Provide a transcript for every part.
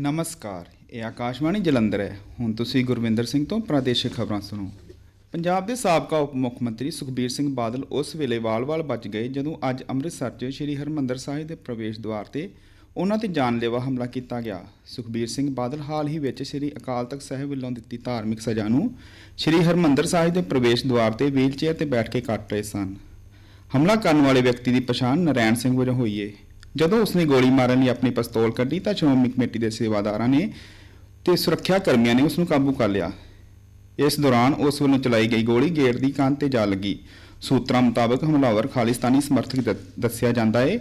ਨਮਸਕਾਰ, ਇਹ ਆਕਾਸ਼ਵਾਣੀ ਜਲੰਧਰ ਹੈ। ਹੁਣ ਤੁਸੀਂ ਗੁਰਵਿੰਦਰ ਸਿੰਘ ਤੋਂ ਪ੍ਰਾਦੇਸ਼ਿਕ ਖਬਰਾਂ ਸੁਣੋ। ਪੰਜਾਬ ਦੇ ਸਾਬਕਾ ਉਪ ਮੁੱਖ ਮੰਤਰੀ ਸੁਖਬੀਰ ਸਿੰਘ ਬਾਦਲ ਉਸ ਵੇਲੇ ਵਾਲ-ਵਾਲ ਬਚ ਗਏ ਜਦੋਂ ਅੱਜ ਅੰਮ੍ਰਿਤਸਰ 'ਚ ਸ੍ਰੀ ਹਰਮੰਦਰ ਸਾਹਿਬ ਦੇ ਪ੍ਰਵੇਸ਼ ਦੁਆਰ ਤੇ ਉਹਨਾਂ ਤੇ ਜਾਨਲੇਵਾ ਹਮਲਾ ਕੀਤਾ ਗਿਆ। ਸੁਖਬੀਰ ਸਿੰਘ ਬਾਦਲ ਹਾਲ ਹੀ ਵਿੱਚ ਸ੍ਰੀ ਅਕਾਲ ਤਖਤ ਸਾਹਿਬ ਵੱਲੋਂ ਦਿੱਤੀ ਧਾਰਮਿਕ ਸਜ਼ਾ ਨੂੰ ਸ੍ਰੀ ਹਰਮੰਦਰ ਸਾਹਿਬ ਦੇ ਪ੍ਰਵੇਸ਼ ਦੁਆਰ ਤੇ ਵੀਲਚੇਅਰ ਤੇ ਬੈਠ ਕੇ ਕੱਟ ਰਹੇ ਸਨ। ਹਮਲਾ ਕਰਨ ਵਾਲੇ ਵਿਅਕਤੀ ਦੀ ਪਛਾਣ ਨਰੈਣ ਸਿੰਘ ਵਜੋਂ ਹੋਈ ਏ। ਜਦੋਂ ਉਸਨੇ ਗੋਲੀ ਮਾਰਨ ਲਈ ਆਪਣੀ ਪਿਸਤੌਲ ਕੱਢੀ ਤਾਂ ਸ਼੍ਰੋਮਣੀ ਕਮੇਟੀ ਦੇ ਸੇਵਾਦਾਰਾਂ ਨੇ ਤੇ ਸੁਰੱਖਿਆ ਕਰਮੀਆਂ ਨੇ ਉਸ ਨੂੰ ਕਾਬੂ ਕਰ ਲਿਆ। ਇਸ ਦੌਰਾਨ ਉਸ ਵੱਲੋਂ ਚਲਾਈ ਗਈ ਗੋਲੀ ਗੇਟ ਦੀ ਕੰਧ ਤੇ ਜਾ ਲੱਗੀ। ਸੂਤਰਾਂ ਮੁਤਾਬਕ ਹਮਲਾਵਰ ਖਾਲਿਸਤਾਨੀ ਸਮਰਥਕ ਦ- ਦੱਸਿਆ ਜਾਂਦਾ ਹੈ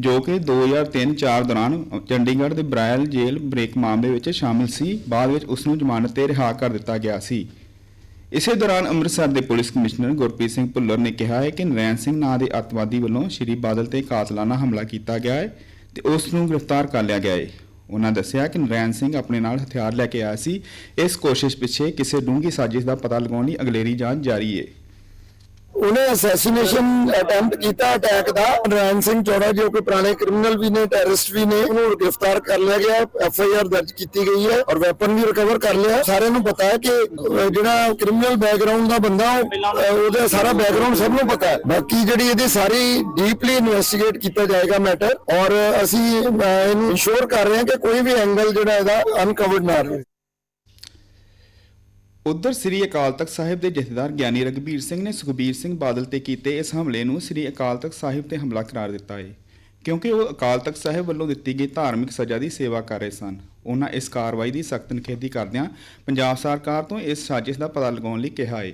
ਜੋ ਕਿ 2003-4 ਦੌਰਾਨ ਚੰਡੀਗੜ੍ਹ ਦੇ ਬਰਾਇਲ ਜੇਲ੍ਹ ਬ੍ਰੇਕ ਮਾਮਲੇ ਵਿੱਚ ਸ਼ਾਮਿਲ ਸੀ। ਬਾਅਦ ਵਿੱਚ ਉਸ ਨੂੰ ਜ਼ਮਾਨਤ ਤੇ ਰਿਹਾ ਕਰ ਦਿੱਤਾ ਗਿਆ ਸੀ। ਇਸੇ ਦੌਰਾਨ ਅੰਮ੍ਰਿਤਸਰ ਦੇ ਪੁਲਿਸ ਕਮਿਸ਼ਨਰ ਗੁਰਪ੍ਰੀਤ ਸਿੰਘ ਭੁੱਲਰ ਨੇ ਕਿਹਾ ਹੈ ਕਿ ਨਰੈਣ ਸਿੰਘ ਨਾਂ ਦੇ ਅੱਤਵਾਦੀ ਵੱਲੋਂ ਸ਼੍ਰੀ ਬਾਦਲ ਤੇ ਕਾਤਲਾਨਾ ਹਮਲਾ ਕੀਤਾ ਗਿਆ ਹੈ ਤੇ ਉਸ ਨੂੰ ਗ੍ਰਿਫਤਾਰ ਕਰ ਲਿਆ ਗਿਆ ਹੈ। ਉਹਨਾਂ ਦੱਸਿਆ ਕਿ ਨਰੈਣ ਸਿੰਘ ਆਪਣੇ ਨਾਲ ਹਥਿਆਰ ਲੈ ਕੇ ਆਇਆ ਸੀ। ਇਸ ਕੋਸ਼ਿਸ਼ ਪਿੱਛੇ ਕਿਸੇ ਡੂੰਘੀ ਸਾਜ਼ਿਸ਼ ਦਾ ਪਤਾ ਲਗਾਉਣ ਲਈ ਅਗਲੇਰੀ ਜਾਂਚ ਜਾਰੀ ਹੈ। ਉਹਨੇ ਅਸੈਸੀਨੇਸ਼ਨ ਅਟੈਂਪਟ ਕੀਤਾ ਅਟੈਕ ਦਾ। ਨਰਾਇਣ ਸਿੰਘ ਚੌੜਾ ਜੋ ਕਿ ਪੁਰਾਣੇ ਕ੍ਰਿਮੀਨਲ ਵੀ ਨੇ ਟੈਰਰਿਸਟ ਵੀ ਨੇ, ਉਹਨੂੰ ਗ੍ਰਿਫਤਾਰ ਕਰ ਲਿਆ ਗਿਆ ਐਫ ਆਈ ਆਰ ਦਰਜ ਕੀਤੀ ਗਈ ਹੈ ਔਰ ਵੈਪਨ ਵੀ ਰਿਕਵਰ ਕਰ ਲਿਆ। ਸਾਰਿਆਂ ਨੂੰ ਪਤਾ ਹੈ ਕਿ ਜਿਹੜਾ ਕ੍ਰਿਮੀਨਲ ਬੈਕਗ੍ਰਾਉਂਡ ਦਾ ਬੰਦਾ ਉਹਦਾ ਸਾਰਾ ਬੈਕਗ੍ਰਾਉਂਡ ਸਭ ਨੂੰ ਪਤਾ ਹੈ। ਬਾਕੀ ਜਿਹੜੀ ਇਹਦੀ ਸਾਰੀ ਡੀਪਲੀ ਇਨਵੈਸਟੀਗੇਟ ਕੀਤਾ ਜਾਏਗਾ ਮੈਟਰ ਔਰ ਅਸੀਂ ਇਹਨੂੰ ਇਨਸ਼ੋਰ ਕਰ ਰਹੇ ਹਾਂ ਕਿ ਕੋਈ ਵੀ ਐਂਗਲ ਜਿਹੜਾ ਇਹਦਾ ਅਨਕਵਰਡ ਨਾ ਰਹੇ। ਉਧਰ ਸ੍ਰੀ ਅਕਾਲ ਤਖਤ ਸਾਹਿਬ ਦੇ ਜਥੇਦਾਰ ਗਿਆਨੀ ਰਗਬੀਰ ਸਿੰਘ ਨੇ ਸੁਖਬੀਰ ਸਿੰਘ ਬਾਦਲ ਤੇ ਕੀਤੇ ਇਸ ਹਮਲੇ ਨੂੰ ਸ੍ਰੀ ਅਕਾਲ ਤਖਤ ਸਾਹਿਬ ਤੇ ਹਮਲਾ ਕਰਾਰ ਦਿੱਤਾ ਹੈ ਕਿਉਂਕਿ ਉਹ ਅਕਾਲ ਤਖਤ ਸਾਹਿਬ ਵੱਲੋਂ ਦਿੱਤੀ ਗਈ ਧਾਰਮਿਕ ਸਜ਼ਾ ਦੀ ਸੇਵਾ ਕਰ ਰਹੇ ਸਨ। ਉਹਨਾਂ ਇਸ ਕਾਰਵਾਈ ਦੀ ਸਖਤ ਨਿਖੇਧੀ ਕਰਦਿਆਂ ਪੰਜਾਬ ਸਰਕਾਰ ਤੋਂ ਇਸ ਸਾਜ਼ਿਸ਼ ਦਾ ਪਤਾ ਲਗਾਉਣ ਲਈ ਕਿਹਾ ਹੈ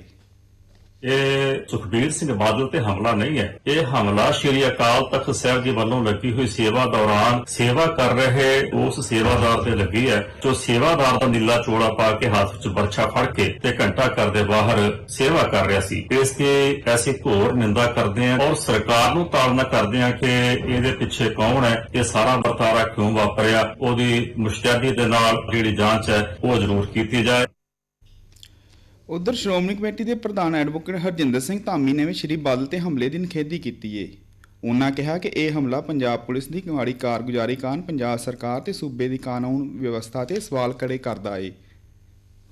ਇਹ ਸੁਖਬੀਰ ਸਿੰਘ ਬਾਦਲ ਤੇ ਹਮਲਾ ਨਹੀਂ ਹੈ। ਇਹ ਹਮਲਾ ਸ਼੍ਰੀ ਅਕਾਲ ਤਖਤ ਸਾਹਿਬ ਜੀ ਵੱਲੋਂ ਲੱਗੀ ਹੋਈ ਸੇਵਾ ਦੌਰਾਨ ਸੇਵਾ ਕਰ ਰਹੇ ਉਸ ਸੇਵਾਦਾਰ ਤੇ ਲੱਗੀ ਹੈ, ਜੋ ਸੇਵਾਦਾਰ ਦਾ ਨੀਲਾ ਚੋੜਾ ਪਾ ਕੇ ਹੱਥ ਵਿੱਚ ਬਰਛਾ ਫੜ ਕੇ ਤੇ ਘੰਟਾ ਘਰ ਦੇ ਬਾਹਰ ਸੇਵਾ ਕਰ ਰਿਹਾ ਸੀ। ਇਸ ਦੀ ਐਸੀ ਘੋਰ ਨਿੰਦਾ ਕਰਦੇ ਹਾਂ ਔਰ ਸਰਕਾਰ ਨੂੰ ਤਾੜਨਾ ਕਰਦੇ ਹਾਂ ਕਿ ਇਹਦੇ ਪਿੱਛੇ ਕੌਣ ਹੈ, ਇਹ ਸਾਰਾ ਵਰਤਾਰਾ ਕਿਉਂ ਵਾਪਰਿਆ, ਉਹਦੀ ਮੁਸ਼ਤੈਦੀ ਦੇ ਨਾਲ ਜਿਹੜੀ ਜਾਂਚ ਹੈ ਉਹ ਜ਼ਰੂਰ ਕੀਤੀ ਜਾਏ। ਉਧਰ ਸ਼੍ਰੋਮਣੀ ਕਮੇਟੀ ਦੇ ਪ੍ਰਧਾਨ ਐਡਵੋਕੇਟ ਹਰਜਿੰਦਰ ਸਿੰਘ ਧਾਮੀ ਨੇ ਵੀ ਸ਼੍ਰੀ ਬਾਦਲ ਤੇ ਹਮਲੇ ਦੀ ਨਿਖੇਧੀ ਕੀਤੀ ਏ। ਉਹਨਾਂ ਕਿਹਾ ਕਿ ਇਹ ਹਮਲਾ ਪੰਜਾਬ ਪੁਲਿਸ ਦੀ ਮਾੜੀ ਕਾਰਗੁਜ਼ਾਰੀ ਕਾਰਨ ਪੰਜਾਬ ਸਰਕਾਰ ਤੇ ਸੂਬੇ ਦੀ ਕਾਨੂੰਨ ਵਿਵਸਥਾ ਤੇ ਸਵਾਲ ਖੜੇ ਕਰਦਾ ਏ।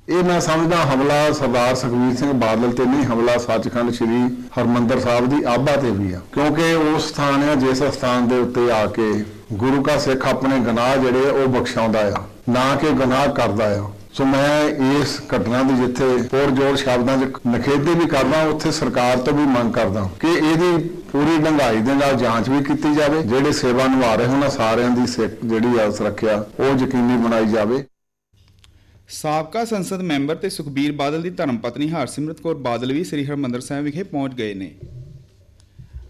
ਇਹ ਮੈਂ ਸਮਝਦਾ ਹਮਲਾ ਸਰਦਾਰ ਸੁਖਬੀਰ ਸਿੰਘ ਬਾਦਲ ਤੇ ਨਹੀਂ, ਹਮਲਾ ਸੱਚਖੰਡ ਸ੍ਰੀ ਹਰਮੰਦਰ ਸਾਹਿਬ ਦੀ ਆਭਾ ਤੇ ਵੀ ਆ। ਕਿਉਂਕਿ ਉਸ ਸਥਾਨ ਆ, ਜਿਸ ਸਥਾਨ ਦੇ ਉੱਤੇ ਆ ਕੇ ਗੁਰੂ ਕਾ ਸਿੱਖ ਆਪਣੇ ਗੁਨਾਹ ਜਿਹੜੇ ਉਹ ਬਖਸ਼ਾਉਂਦਾ ਆ। ਨਾ ਕਿ ਗੁਨਾਹ ਕਰਦਾ ਆ। ਸੋ ਮੈਂ ਇਸ ਘਟਨਾ ਦੀ ਜਿੱਥੇ ਹੋਰ ਜੋਰ ਸ਼ਬਦਾਂ 'ਚ ਨਖੇਧੀ ਵੀ ਕਰਦਾ, ਉੱਥੇ ਸਰਕਾਰ ਤੋਂ ਵੀ ਮੰਗ ਕਰਦਾ ਕਿ ਇਹਦੀ ਪੂਰੀ ਡੰਗਾਈ ਦੇ ਨਾਲ ਜਾਂਚ ਵੀ ਕੀਤੀ ਜਾਵੇ, ਜਿਹੜੇ ਸੇਵਾ ਨਿਭਾ ਰਹੇ ਉਹਨਾਂ ਸਾਰਿਆਂ ਦੀ ਸਿੱਖ ਜਿਹੜੀ ਆ, ਸੁਰੱਖਿਆ ਉਹ ਯਕੀਨੀ ਬਣਾਈ ਜਾਵੇ। ਸਾਬਕਾ ਸੰਸਦ ਮੈਂਬਰ ਤੇ ਸੁਖਬੀਰ ਬਾਦਲ ਦੀ ਧਰਮ ਪਤਨੀ ਹਰਸਿਮਰਤ ਕੌਰ ਬਾਦਲ ਵੀ ਸ੍ਰੀ ਹਰਿਮੰਦਰ ਸਾਹਿਬ ਵਿਖੇ ਪਹੁੰਚ ਗਏ ਨੇ।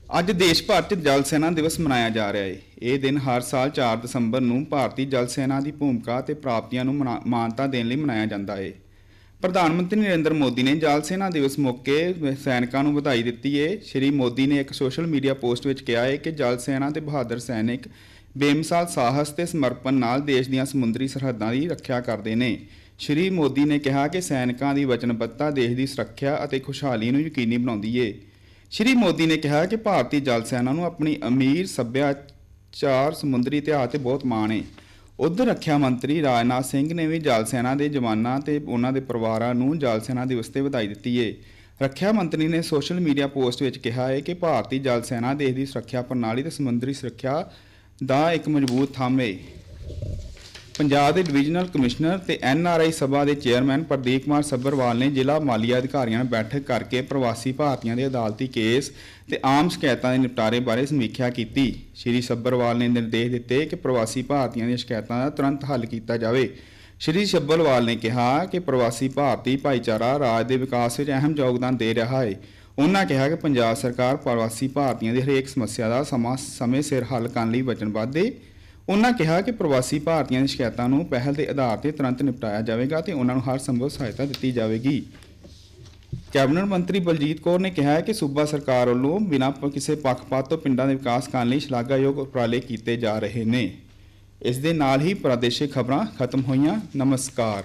ਅੱਜ ਦੇਸ਼ ਭਰ 'ਚ ਜਲ ਸੈਨਾ ਦਿਵਸ ਮਨਾਇਆ ਜਾ ਰਿਹਾ ਹੈ ਇਹ ਦਿਨ ਹਰ ਸਾਲ 4 ਦਸੰਬਰ ਨੂੰ ਭਾਰਤੀ ਜਲ ਸੈਨਾ ਦੀ ਭੂਮਿਕਾ ਤੇ ਪ੍ਰਾਪਤੀਆਂ ਨੂੰ ਮਨਾ- ਮਾਨਤਾ ਦੇਣ ਲਈ ਮਨਾਇਆ ਜਾਂਦਾ ਹੈ ਪ੍ਰਧਾਨ ਮੰਤਰੀ ਨਰਿੰਦਰ ਮੋਦੀ ਨੇ ਜਲ ਸੈਨਾ ਦਿਵਸ ਮੌਕੇ ਸੈਨਿਕਾਂ ਨੂੰ ਵਧਾਈ ਦਿੱਤੀ ਹੈ ਸ਼੍ਰੀ ਮੋਦੀ ਨੇ ਇੱਕ ਸੋਸ਼ਲ ਮੀਡੀਆ ਪੋਸਟ ਵਿੱਚ ਕਿਹਾ ਹੈ ਕਿ ਜਲ ਸੈਨਾ ਦੇ ਬਹਾਦਰ ਸੈਨਿਕ ਬੇਮਿਸਾਲ ਸਾਹਸ ਤੇ ਸਮਰਪਣ ਨਾਲ ਦੇਸ਼ ਦੀਆਂ ਸਮੁੰਦਰੀ ਸਰਹੱਦਾਂ ਦੀ ਰੱਖਿਆ ਕਰਦੇ ਨੇ। ਸ਼੍ਰੀ ਮੋਦੀ ਨੇ ਕਿਹਾ ਕਿ ਸੈਨਿਕਾਂ ਦੀ ਵਚਨਬੱਧਤਾ ਦੇਸ਼ ਦੀ ਸੁਰੱਖਿਆ ਅਤੇ ਖੁਸ਼ਹਾਲੀ ਨੂੰ ਯਕੀਨੀ ਬਣਾਉਂਦੀ ਏ। ਸ਼੍ਰੀ ਮੋਦੀ ਨੇ ਕਿਹਾ ਕਿ ਭਾਰਤੀ ਜਲ ਸੈਨਾ ਨੂੰ ਆਪਣੀ ਅਮੀਰ ਸੱਭਿਆਚਾਰ, ਸਮੁੰਦਰੀ ਇਤਿਹਾਸ ਤੇ ਬਹੁਤ ਮਾਣ ਏ। ਉਧਰ ਰੱਖਿਆ ਮੰਤਰੀ ਰਾਜਨਾਥ ਸਿੰਘ ਨੇ ਵੀ ਜਲ ਸੈਨਾ ਦੇ ਜਵਾਨਾਂ ਤੇ ਉਹਨਾਂ ਦੇ ਪਰਿਵਾਰਾਂ ਨੂੰ ਜਲ ਸੈਨਾ ਦਿਵਸ ਤੇ ਵਧਾਈ ਦਿੱਤੀ ਏ। ਰੱਖਿਆ ਮੰਤਰੀ ਨੇ ਸੋਸ਼ਲ ਮੀਡੀਆ ਪੋਸਟ ਵਿੱਚ ਕਿਹਾ ਹੈ ਕਿ ਭਾਰਤੀ ਜਲ ਸੈਨਾ ਦੇਸ਼ ਦੀ ਸੁਰੱਖਿਆ ਪ੍ਰਣਾਲੀ ਤੇ ਸਮੁੰਦਰੀ ਸੁਰੱਖਿਆ ਦਾ ਇੱਕ ਮਜ਼ਬੂਤ ਥੰਮ ਏ। ਪੰਜਾਬ ਦੇ ਡਿਵੀਜ਼ਨਲ ਕਮਿਸ਼ਨਰ ਤੇ ਐਨਆਰਆਈ ਸਭਾ ਦੇ ਚੇਅਰਮੈਨ ਪ੍ਰਦੀਪ ਕੁਮਾਰ ਸੱਭਰਵਾਲ ਨੇ ਜ਼ਿਲ੍ਹਾ ਮਾਲੀਆ ਅਧਿਕਾਰੀਆਂ ਨਾਲ ਬੈਠਕ ਕਰਕੇ ਪ੍ਰਵਾਸੀ ਭਾਰਤੀਆਂ ਦੇ ਅਦਾਲਤੀ ਕੇਸ ਤੇ ਆਮ ਸ਼ਿਕਾਇਤਾਂ ਦੇ ਨਿਪਟਾਰੇ ਬਾਰੇ ਸਮੀਖਿਆ ਕੀਤੀ। ਸ਼੍ਰੀ ਸੱਭਰਵਾਲ ਨੇ ਨਿਰਦੇਸ਼ ਦਿੱਤੇ ਕਿ ਪ੍ਰਵਾਸੀ ਭਾਰਤੀਆਂ ਦੀਆਂ ਸ਼ਿਕਾਇਤਾਂ ਦਾ ਤੁਰੰਤ ਹੱਲ ਕੀਤਾ ਜਾਵੇ। ਸ਼੍ਰੀ ਸੱਭਰਵਾਲ ਨੇ ਕਿਹਾ ਕਿ ਪ੍ਰਵਾਸੀ ਭਾਰਤੀ ਭਾਈਚਾਰਾ ਰਾਜ ਦੇ ਵਿਕਾਸ ਵਿੱਚ ਅਹਿਮ ਯੋਗਦਾਨ ਦੇ ਰਿਹਾ ਹੈ। ਉਹਨਾਂ ਕਿਹਾ ਕਿ ਪੰਜਾਬ ਸਰਕਾਰ ਪ੍ਰਵਾਸੀ ਭਾਰਤੀਆਂ ਦੀ ਹਰੇਕ ਸਮੱਸਿਆ ਦਾ ਸਮਾਂ, ਸਮੇਂ ਸਿਰ ਹੱਲ ਕਰਨ ਲਈ ਵਚਨਬੱਧ ਹੈ ਉਹਨਾਂ ਕਿਹਾ ਕਿ ਪ੍ਰਵਾਸੀ ਭਾਰਤੀਆਂ ਦੀ ਸ਼ਿਕਾਇਤਾਂ ਨੂੰ ਪਹਿਲ ਦੇ ਆਧਾਰ ਤੇ ਤੁਰੰਤ ਨਿਪਟਾਇਆ ਜਾਵੇਗਾ ਤੇ ਉਹਨਾਂ ਨੂੰ ਹਰ ਸੰਭਵ ਸਹਾਇਤਾ ਦਿੱਤੀ ਜਾਵੇਗੀ। ਕੈਬਨਿਟ ਮੰਤਰੀ ਬਲਜੀਤ ਕੌਰ ਨੇ ਕਿਹਾ ਕਿ ਸੂਬਾ ਸਰਕਾਰ ਵੱਲੋਂ ਬਿਨਾਂ ਪ- ਕਿਸੇ ਪੱਖਪਾਤ ਤੋਂ ਪਿੰਡਾਂ ਦੇ ਵਿਕਾਸ ਕਰਨ ਲਈ ਸ਼ਲਾਘਾਯੋਗ ਉਪਰਾਲੇ ਕੀਤੇ ਜਾ ਰਹੇ ਨੇ। ਇਸ ਦੇ ਨਾਲ ਹੀ ਪ੍ਰਾਦੇਸ਼ਿਕ ਖਬਰਾਂ ਖਤਮ ਹੋਈਆਂ। ਨਮਸਕਾਰ।